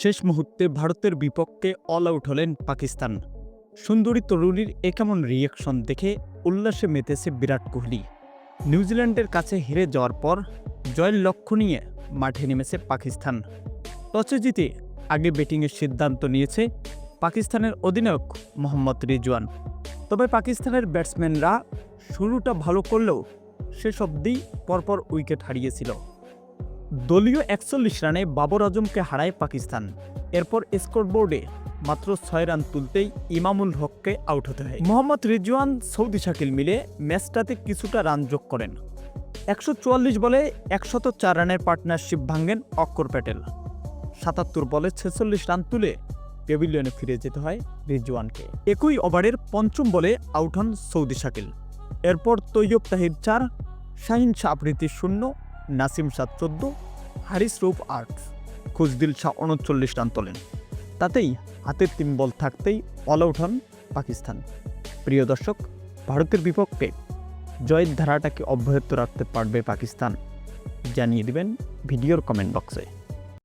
শেষ মুহূর্তে ভারতের বিপক্ষে অল আউট হলেন পাকিস্তান। সুন্দরী তরুণীর এ কেমন রিয়াকশন দেখে উল্লাসে মেতেছে বিরাট কোহলি। নিউজিল্যান্ডের কাছে হেরে যাওয়ার পর জয়ের লক্ষ্য নিয়ে মাঠে নেমেছে পাকিস্তান। টসে জিতে আগে ব্যাটিংয়ের সিদ্ধান্ত নিয়েছে পাকিস্তানের অধিনায়ক মোহাম্মদ রিজওয়ান। তবে পাকিস্তানের ব্যাটসম্যানরা শুরুটা ভালো করলেও শেষ অবধি পরপর উইকেট হারিয়েছিল। দলীয় একচল্লিশ রানে বাবর আজমকে হারায় পাকিস্তান। এরপর স্কোরবোর্ডে মাত্র ছয় রান তুলতেই ইমামুল হককে আউট হতে হয়। মোহাম্মদ রিজওয়ান সৌদি শাকিল মিলে ম্যাচটাতে কিছুটা রান যোগ করেন। একশো চুয়াল্লিশ বলে একশত চার রানের পার্টনারশিপ ভাঙেন অক্ষর প্যাটেল। সাতাত্তর বলে ছেচল্লিশ রান তুলে পেভিলিয়নে ফিরে যেতে হয় রিজওয়ানকে। একই ওভারের পঞ্চম বলে আউট হন সৌদি শাকিল। এরপর তৈয়ব তাহির চার, শাহিন শাহ আফ্রিদি শূন্য নাসিম সাত চোদ্দ, হারিস রূপ আট, খুজদিল শাহ উনচল্লিশ রান তোলেন। তাতেই হাতের তিন বল থাকতেই অল আউট হন পাকিস্তান। প্রিয় দর্শক, ভারতের বিপক্ষে জয়ের ধারাটাকে অব্যাহত রাখতে পারবে পাকিস্তান। জানিয়ে দেবেন ভিডিওর কমেন্ট বক্সে